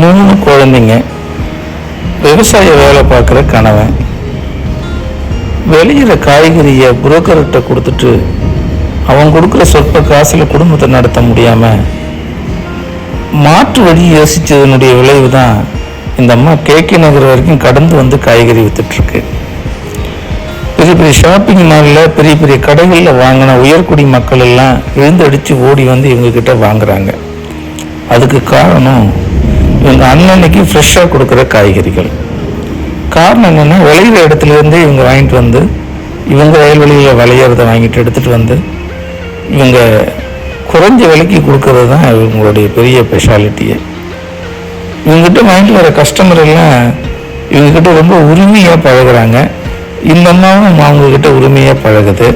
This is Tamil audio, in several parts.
மூணு குழந்தைங்க விவசாய வேலை பார்க்குற கணவன். வெளியிற காய்கறியை புரோக்கர்கிட்ட கொடுத்துட்டு அவன் கொடுக்குற சொற்ப காசில் குடும்பத்தை நடத்த முடியாமல் மாற்று வழி யோசித்ததனுடைய விளைவு தான் இந்த அம்மா கேகே நகர் வரைக்கும் கடந்து வந்து காய்கறி வித்துட்ருக்கு பெரிய பெரிய ஷாப்பிங் மாலில் பெரிய பெரிய கடைகளில் வாங்கின உயர்குடி மக்கள் எல்லாம் எழுந்தடித்து ஓடி வந்து இவங்கக்கிட்ட வாங்குறாங்க. அதுக்கு காரணம் இவங்க அன்னன்னைக்கு ஃப்ரெஷ்ஷாக கொடுக்குற காய்கறிகள். காரணம் என்னென்னா விளையிற இடத்துலருந்தே இவங்க வாங்கிட்டு வந்து இவங்க வயல்வெளியில் விளையிறத வாங்கிட்டு எடுத்துகிட்டு வந்து இவங்க குறைஞ்ச விலைக்கு கொடுக்கறது தான் இவங்களுடைய பெரிய ஸ்பெஷாலிட்டியே இவங்ககிட்ட வாங்கிட்டு வர கஸ்டமர் எல்லாம் இவங்ககிட்ட ரொம்ப உரிமையாக பழகுறாங்க. இந்த அம்மாவும் அவங்கக்கிட்ட உரிமையாக பழகுது.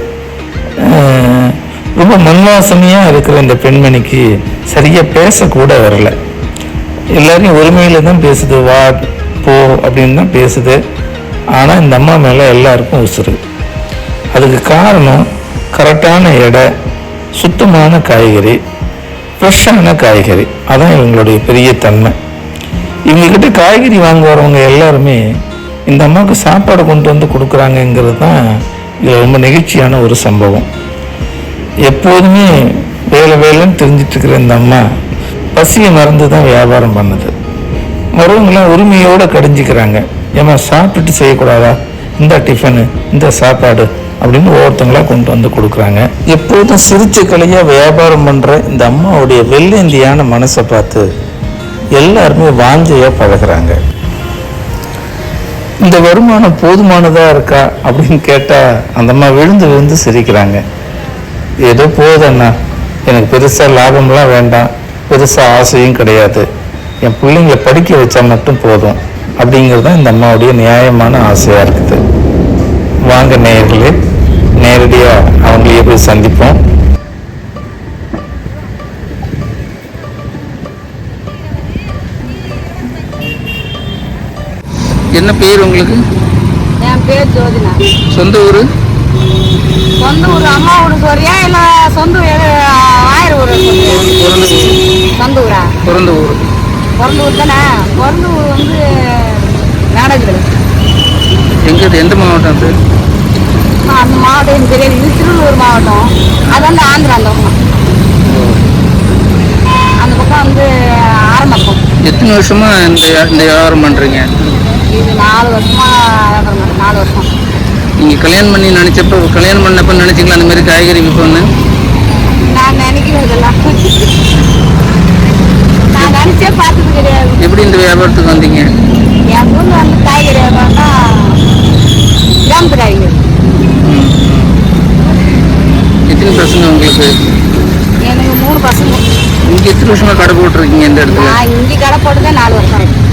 ரொம்ப மண்வாசனையாக இருக்கிற இந்த பெண்மணிக்கு சரியாக பேசக்கூட வரலை. எல்லாரையும் ஒருமையில் தான் பேசுது வா போ அப்படின்னு தான் பேசுது. ஆனால் இந்த அம்மா மேலே எல்லாருக்கும் உசுறு. அதுக்கு காரணம் கரெக்டான எடை சுத்தமான காய்கறி ஃப்ரெஷ்ஷான காய்கறி. அதான் இவங்களுடைய பெரிய தன்மை. இவங்கக்கிட்ட காய்கறி வாங்க வரவங்க எல்லாருமே இந்த அம்மாவுக்கு சாப்பாடு கொண்டு வந்து கொடுக்குறாங்கங்கிறது தான் இது ரொம்ப நெகிழ்ச்சியான ஒரு சம்பவம். எப்போதுமே வேலை வேலைன்னு தெரிஞ்சிட்ருக்கிற இந்த அம்மா பசியை மறந்து தான் வியாபாரம் பண்ணுது. வரவங்களாம் உரிமையோடு கடிஞ்சிக்கிறாங்க. ஏமா சாப்பிட்டுட்டு செய்யக்கூடாதா? இந்த டிஃபனு இந்த சாப்பாடு அப்படின்னு ஒவ்வொருத்தங்களாக கொண்டு வந்து கொடுக்குறாங்க. எப்போதும் சிரிச்ச கலையாக வியாபாரம் பண்ணுற இந்த அம்மாவுடைய வெள்ளேந்தியான மனசை பார்த்து எல்லாருமே வாஞ்சையாக பழகுறாங்க. இந்த வருமானம் போதுமானதாக இருக்கா அப்படின்னு கேட்டால் அந்த அம்மா விழுந்து விழுந்து சிரிக்கிறாங்க. ஏதோ போகுதண்ணா எனக்கு பெருசாக லாபம்லாம் வேண்டாம். பெருசாக ஆசையும் கிடையாது. என் பிள்ளைங்களை படிக்க வச்சா மட்டும் போதும். அப்படிங்கிறது தான் இந்த அம்மாவுடைய நியாயமான ஆசையாக இருக்குது. வாங்க நேயர்களே நேரடியாக அவங்களையே போய் சந்திப்போம். என்ன பேர் உங்களுக்கு? என் பேர் ஜோதினா. சொந்த ஊர்? சொந்த ஊர் அம்மா ஊர் சொல்றியா? இல்ல சொந்த ஆயிரம் ஊர் சொல்றியா பிறந்த ஊர் சொந்த ஊரா பிறந்த ஊர். பிறந்த ஊர் தானே? பிறந்த ஊர் வந்து நாடகத்தில். எங்கே எந்த மாவட்டம் அது? அந்த மாவட்டம் எனக்கு தெரியாது. இது திருவள்ளூர் மாவட்டம். அது வந்து ஆந்திரா அந்த பக்கம். அந்த பக்கம் வந்து ஆரம்பக்கம் எத்தனை வருஷமா இந்த இந்த வியாபாரம் பண்ணுறீங்க இது நாலு வருஷமா வியாபாரம். நாலு வருஷம். நீங்கள் கல்யாணம் பண்ணி நினச்சப்போ கல்யாணம் பண்ணப்போ நினச்சிங்களா? அந்த மாதிரி காய்கறி விற்போன்னு நான் நினைக்கிறேன் இதெல்லாம் நினைச்சே பார்த்தது கிடையாது. எப்படி இந்த வியாபாரத்துக்கு வந்தீங்க? என் ஊர்ல வந்து காய்கறி வியாபாரம்னா கிராமத்து காய்கறி. எத்தனை பசங்க உங்களுக்கு? எனக்கு மூணு பசங்க. இங்கே எத்தனை வருஷமா கடை போட்டிருக்கீங்க இந்த இடத்துல? நான் இங்கே கடை போட்டுதான் நாலு வருஷம் ஆயிடுச்சு.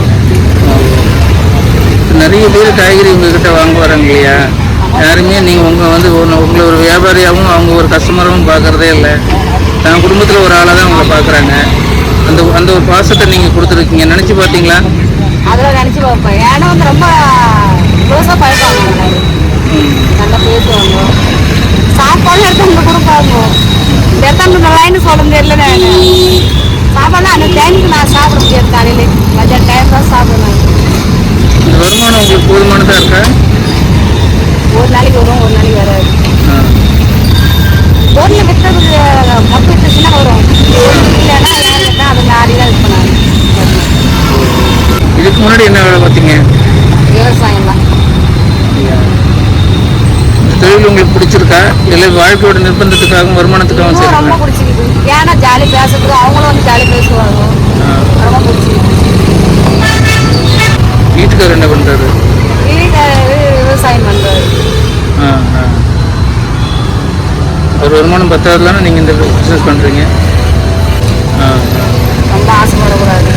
நிறைய பேர் காய்கறி உங்ககிட்ட வாங்க வராங்க இல்லையா? யாருமே நீங்கள் உங்கள் வந்து உங்களை ஒரு வியாபாரியாகவும் அவங்க ஒரு கஸ்டமராகவும் பார்க்குறதே இல்லை. தான் குடும்பத்தில் ஒரு ஆளாக தான் உங்களை பார்க்குறாங்க. அந்த அந்த ஒரு பாசத்தை நீங்கள் கொடுத்துருக்கீங்க. நினச்சி பார்த்தீங்களா? அதெல்லாம் நினைச்சு பார்ப்பேன். ஏன்னா வந்து ரொம்ப க்ளோஸாக எல்லாரும். நல்லா பேசுவாங்க சாப்பாடு எடுத்து வந்து கொடுப்பாங்க. இடத்துல நல்லாயின்னு சொல்ல தெரியல நான் சாப்பாடுலாம் அந்த டைமுக்கு நான் சாப்பிட முடியாது காலையில. மதியம் டைம் தான் சாப்பிடுவேன். வருமானம் உங்களுக்கு போதுமானதாக இருக்கா? ஒரு நாளைக்கு வரும் ஒரு நாளைக்கு வராது. பார்த்தீங்க விவசாயம் தான் தொழில் உங்களுக்கு பிடிச்சிருக்கா? இல்லை வாழ்க்கையோட நிர்பந்தத்துக்காகவும் வருமானத்துக்காகவும் சரி ரொம்ப பிடிச்சிருக்கு. ஏன்னா ஜாலி பேசுறதுக்கு அவங்களும் வந்து ஜாலி பேசுவாங்க. ரொம்ப பிடிச்சிருக்கு. வீட்டுக்காரர் என்ன பண்ணுறாரு வீட்டுக்காரரு விவசாயம் பண்றாரு. ஆ ஆ. ஒரு வருமானம் பத்தாதுலான நீங்கள் இந்த பிஸ்னஸ் பண்ணுறீங்க ரொம்ப ஆசைப்படக்கூடாது.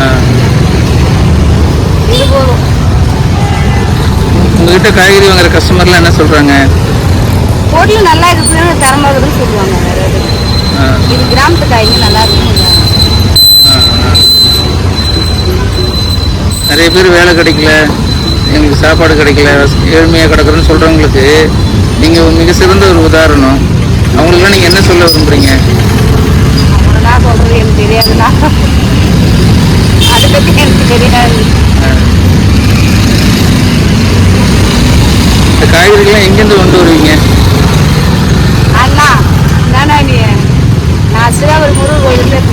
ஆ. இது போதும் உங்ககிட்ட காய்கறி வாங்குற கஸ்டமர்லாம் என்ன சொல்கிறாங்க பொருள் நல்லா இருக்குன்னு தரமா இருக்குன்னு சொல்லுவாங்க. வேற எதுவும். இது கிராமத்து காய்ங்க நல்லா இருக்குன்னு நிறைய பேர் வேலை கிடைக்கல. எங்களுக்கு சாப்பாடு கிடைக்கல. ஏழ்மையாக கிடக்குறோன்னு சொல்கிறவங்களுக்கு நீங்கள் மிக சிறந்த ஒரு உதாரணம். அவங்களுக்குலாம் நீங்கள் என்ன சொல்ல விரும்புகிறீங்க என்ன சொல்றது எனக்கு தெரியாதுண்ணா. அதை பத்தி எனக்கு தெரியாது. இந்த காய்கறிகள்லாம் எங்கேருந்து கொண்டு வருவீங்க? அண்ணா நானா நீ நான் சிவாபுரி முருகன் வரேன்.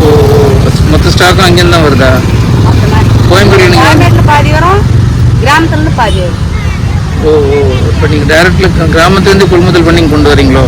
ஓ மொத்த ஸ்டாக்கும் அங்கேருந்து தான் வருதா? கோயம்பேடு கோயம்பேட்டில் பாதி வரும் கிராமத்துலேருந்து பாதி வரும். ஓ ஓ இப்போ நீங்கள் டேரக்டில் கிராமத்துலேருந்து கொள்முதல் பண்ணி கொண்டு வரீங்களோ?